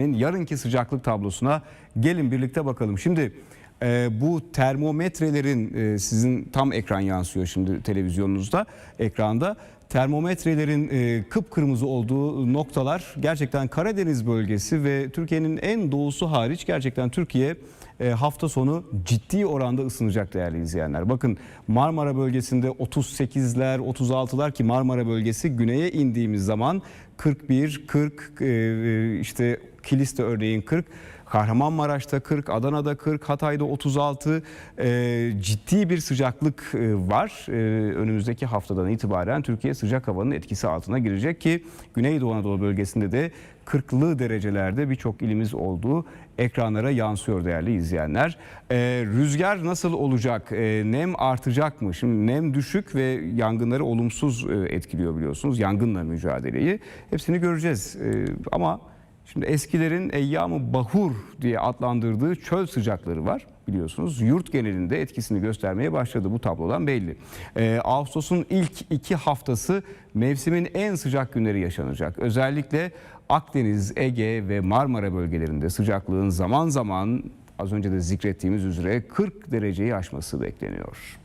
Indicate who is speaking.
Speaker 1: yarınki sıcaklık tablosuna gelin birlikte bakalım. Şimdi e, bu termometrelerin e, sizin tam ekran yansıyor şimdi televizyonunuzda ekranda. Termometrelerin e, kıpkırmızı olduğu noktalar gerçekten Karadeniz bölgesi ve Türkiye'nin en doğusu hariç gerçekten Türkiye e, hafta sonu ciddi oranda ısınacak değerli izleyenler. Bakın Marmara bölgesinde 38'ler 36'lar ki Marmara bölgesi güneye indiğimiz zaman 41, 40 e, işte Kilis'te örneğin 40 Kahramanmaraş'ta 40, Adana'da 40, Hatay'da 36 e, ciddi bir sıcaklık e, var. E, önümüzdeki haftadan itibaren Türkiye sıcak havanın etkisi altına girecek ki Güneydoğu Anadolu bölgesinde de 40'lı derecelerde birçok ilimiz olduğu ekranlara yansıyor değerli izleyenler. E, rüzgar nasıl olacak? E, nem artacak mı? Şimdi nem düşük ve yangınları olumsuz e, etkiliyor biliyorsunuz. Yangınla mücadeleyi. Hepsini göreceğiz. E, ama Şimdi eskilerin eyyamı bahur diye adlandırdığı çöl sıcakları var biliyorsunuz. Yurt genelinde etkisini göstermeye başladı bu tablodan belli. Ee, Ağustos'un ilk iki haftası mevsimin en sıcak günleri yaşanacak. Özellikle Akdeniz, Ege ve Marmara bölgelerinde sıcaklığın zaman zaman az önce de zikrettiğimiz üzere 40 dereceyi aşması bekleniyor.